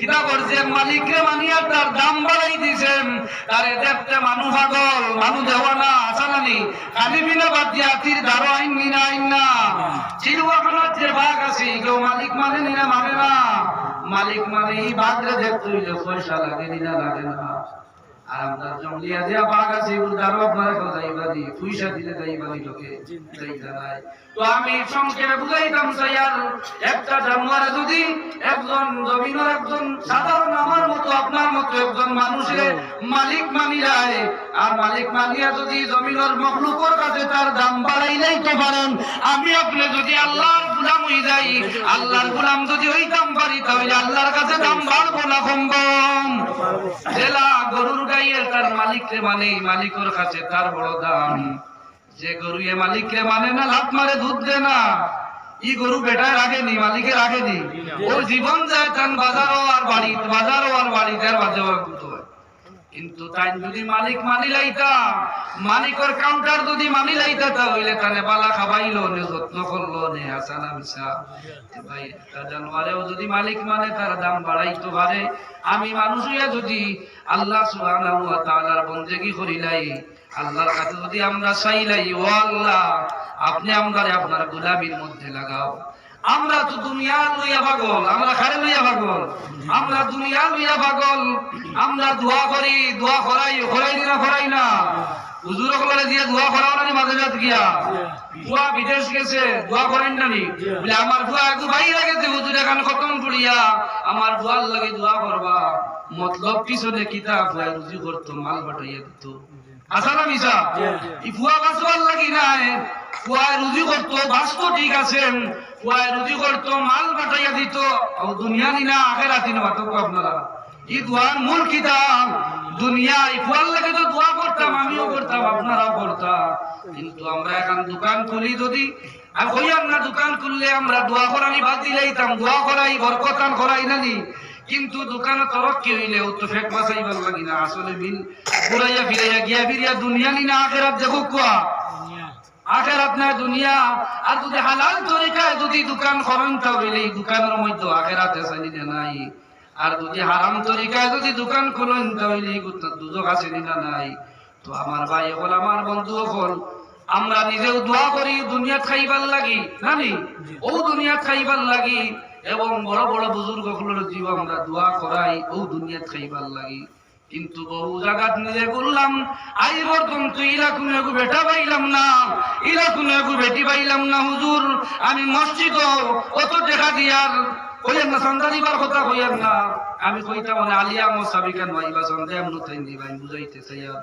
কিতা করছে বিনা বাদ দিয়া তীর ধারো আইন নিনা আইন না। চিরুয়াখানার যে ভাগ আছে, কেউ মালিক মানে নিনা মানে না। মালিক মানে এই বাঘরে পয়সা লাগে নিনা লাগে না। আর আমরা জঙ্গলিয়া দিয়া বাঘ আছে এগুলো ধারো আপনারা কেউ যাইবা পয়সা দিলে যাইবা লোকে? যাইতা নাই। তো আমি সংক্ষেপে বুঝাইতাম স্যার একটা জানুয়ারে যদি একজন জমিনের একজন সাধারণ আমার মতো আপনার মতো একজন মালিক মানি যায় আর মালিক মানিয়া যদি জমিনের মখলুকর কাছে তার দাম বাড়াই নাই তো পারেন আমি আপনি যদি আল্লাহর মানে তার বড় দাম। যে গরু এ মালিককে মানে না লাত মারে দুধ দে না। ই গরু বেটায় রাখেনি মালিকে রাখেনি ওর জীবন যায় বাজারও আর বাড়ি, বাজারও আর বাড়ি তার। কিন্তু তাই যদি মালিক মানি লাইতা, মালিকর কাউন্টার যদি মানি লাইতা, তাহলে তানে বালা খাবাইলো, নে যত্ন করল, নে হাসানা মিশা ভাই, একটা জানোয়ারেও যদি মালিক মানে তার দাম বাড়াইতে পারে। আমি মানুষ হইয়া যদি আল্লাহ সুবহানাহু ওয়া তাআলার বন্দেগী করিলাই আল্লাহর কাছে যদি আমরা চাইলাই ও আল্লাহ, আপনি আমাদের আপনার গোলামির মধ্যে লাগাও। আমরা তো দুনিয়া লইয়া পাগল, আমরা খারে লইয়া পাগল? আমরা দুনিয়া লইয়া পাগল, আমরা দোয়া করি, দোয়া করাই করাই না করাই না। হুজুর কলরে দিয়ে দোয়া করাও না মাঝে মাঝে গিয়া। দোয়া বিদেশ গেছে, দোয়া করেন না নি? বলে আমার দোয়া একটু বাইরে গেছে হুজুর এখানে খতম করিয়া আমার দোয়ার লাগে দোয়া করবা। মতলব পিছনে কিতাব রুজি করতো, মাল বাটাইয়া দিত। আসানা মিশা। ই ফুয়া বাঁচবার লাগি নাই। ফুয়ায় রুজি করতো বাঁচতো ঠিক আছে। ফুয়ায় রুজি করতো মাল দিত। দুনিয়া নিনা আখের আপনারা ই দোয়ার মূল কিতাব। দুনিয়া ই ফুয়ার লাগে তো দোয়া করতাম আমিও করতাম আপনারাও করতাম। কিন্তু আমরা এখন দোকান খুলি যদি আর হইয়ার না দোকান খুললে আমরা দোয়া করানি বাদ দিলাইতাম দোয়া করাই বরকতান করাই নানি। কিন্তু দোকানে তরক্কি হইলে ও তো ফেক বাসাইবার লাগি না। আসলে মিল ঘুরাইয়া ফিরাইয়া গিয়া ফিরিয়া দুনিয়া নি না আখেরাত দেখো কুয়া। আখেরাত না দুনিয়া। আর যদি হালাল তরিকায় যদি দোকান করেন তাহলে এই দোকানের মধ্যে আখেরাত নাই। আর যদি হারাম তরিকায় যদি দোকান খুলেন তাহলে দুজক আছে না নাই। তো আমার ভাই হল, আমার বন্ধু হল। আমরা নিজেও দোয়া করি দুনিয়াত খাইবার লাগি জানি ও দুনিয়াত খাইবার লাগি এবং বড় বড় বুজুর্গ জীব আমরা দোয়া করাই ও দুনিয়াত খাইবার লাগি। কিন্তু বহু জায়গাত নিজে করলাম আই বর্তন তুই ইলা কোনো একু বেটা পাইলাম না ইলা কোনো একু বেটি পাইলাম না হুজুর। আমি মসজিদ কত দেখা দিয়ার কইয়ার না সন্ধ্যা দিবার কথা কইয়ার না। আমি কইতাম মানে আলিয়া মোসাবিকান ভাইবা সন্ধ্যা এমন তাই বুঝাইতে চাইয়ার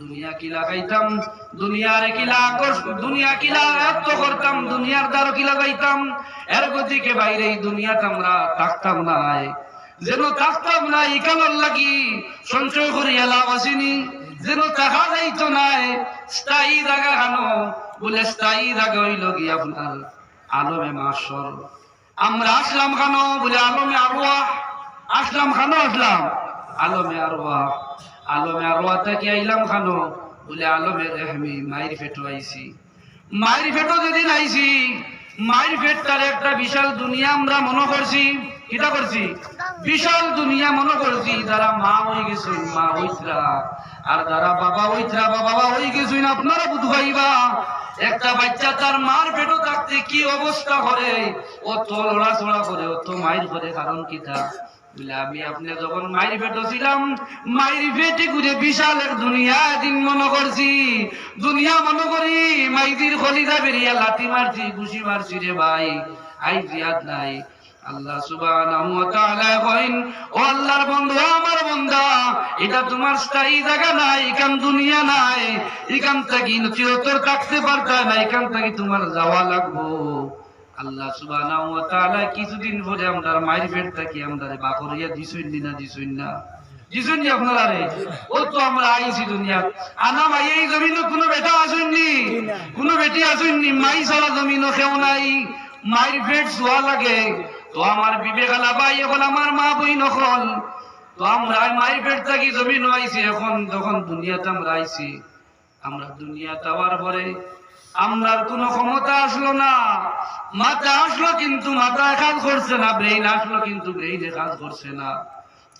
দুনিয়া কিলা খাইতাম দুনিয়ারে কিলা দুনিয়া কিলা করতাম? দুনিয়ার কিলা গাইতাম এর গতিকে বাইরে এই দুনিয়াতে আমরা থাকতাম না যেন সঞ্চয় যেন নাই, স্থায়ী বলে স্থায়ী হইল আপনার আলমে মাসর। আমরা আসলাম খানো বলে আলমে আরোয়া আসলাম খানো আসলাম। আলমে আরোয়া আলমে আরোয়া থেকে আইলাম খানো? বলে আলমে রেহমি মায়ের ফেটো আইছি। মায়ের ফেটো যেদিন আইছি, মায়ের ফেটটার একটা বিশাল দুনিয়া আমরা মনে করছি। কিটা করছি? বিশাল দুনিয়া মনে করছি, যারা মা হয়ে গেছে মা হইতরা। আর যারা বাবা হইতরা, বাবা হয়ে গেছে না আপনারা বুধ ভাইবা। একটা বাচ্চা তার মার পেটও থাকতে কি অবস্থা করে? অত লড়াচড়া করে, অত মায়ের করে কারণ কিটা বলে আমি আপনি যখন মাইর পেটো ছিলাম, মাইর পেটে ঘুরে বিশাল এক দুনিয়া দিন মনে করছি। দুনিয়া মনে করি মাইদির খলিদা বেরিয়া লাঠি মারছি, ঘুষি মারছি রে ভাই। আই জিয়াদ নাই। আল্লাহ সুবহানাহু ওয়া তাআলা কইন, ও আল্লাহর বন্ধু, আমার বান্দা এটা তোমার স্থায়ী জায়গা নাই, এখান দুনিয়া নাই। এখান থেকে চিরতর থাকতে পারতা না, এখান থেকে তোমার যাওয়া লাগবো। আল্লাহ সুবহানাহু ওয়া তাআলা কিছুদিন পরে আমরা মায়ের পেট থেকে আমরা বাকরিয়া দিছুন না দিছুন না দিছুন নি। আপনারা রে ও তো আমরা আইছি দুনিয়া আনা মাই এই জমিনে কোনো বেটা আসুননি? কোনো বেটি আসুননি? মাই সারা জমিনও কেউ নাই। মায়ের পেট শোয়া লাগে। তো আমার বিবেক আলা ভাই, এখন আমার মা বই নকল তো আমরা মায়ের পেট থাকি জমিন আইছি, এখন যখন দুনিয়াতে আমরা আইছি, আমরা দুনিয়াতে আবার পরে আমরার কোনো ক্ষমতা আসলো না। মাথা আসলো কিন্তু মাথা কাজ করছে না ব্রেইন আসলো কিন্তু ব্রেইনে কাজ করছে না।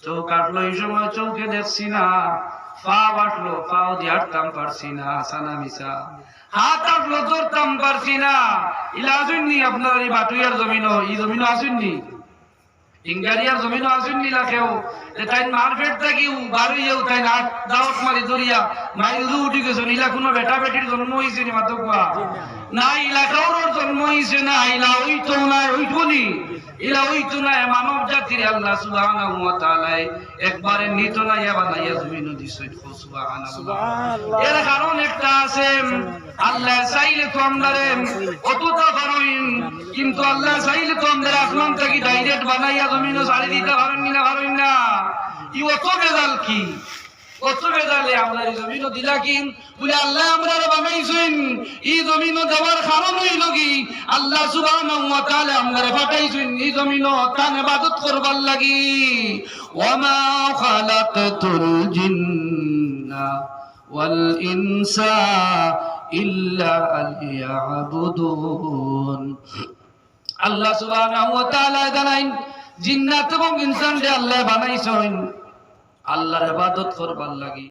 চোখ কাটলো এই সময় চৌকে দেখছি না, পাও আসলো, পাও দিয়ে হাঁটতাম পারছি না সানা মিশা হাত আসলো, ধরতাম পারছি না। ইলা আসুননি আপনার এই বাটুয়ার জমিনও, এই জমিনও আসুননি? ইংগারিয়ার জমিনও আসুননি লাখেও যে তাই মারপেট থাকিও বারুইয়েও তাই না দাওয়াত মারি দরিয়া মাই উদু উঠি গেছে। ইলা কোনো বেটা বেটির জন্ম হয়েছে নি মাতো কোয়া না ইলা কাউর জন্ম হয়েছে না ইলা ওইতো না ওইটুনি ইলা ওইতো না মানব জাতির আল্লাহ সুবহানাহু ওয়া তাআলা একবারে নিত না ইয়া বানাইয়া জমিন দিছে। সুবহানাল্লাহ। এর কারণ একটা আছে আল্লাহ চাইলে তো আমদারে অতটা পারেন কিন্তু আল্লাহ চাইলে তো আমাদের আসমান থেকে ডাইরেক্ট বানাইয়া জমিনও ছাড়ি দিতে পারেন না পারেন না। ই অত বেজাল কি? বেজালে আমরা দিলা কি বলে আল্লাহ আমরা কি আল্লাহ আমরা লাগি। ইল্লা লিয়াবুদুন আল্লাহ সুবহানাহু জিন্নাত এবং ইনসান যে আল্লাহ বানাইছেন। আল্লাহর ইবাদত করবার লাগি।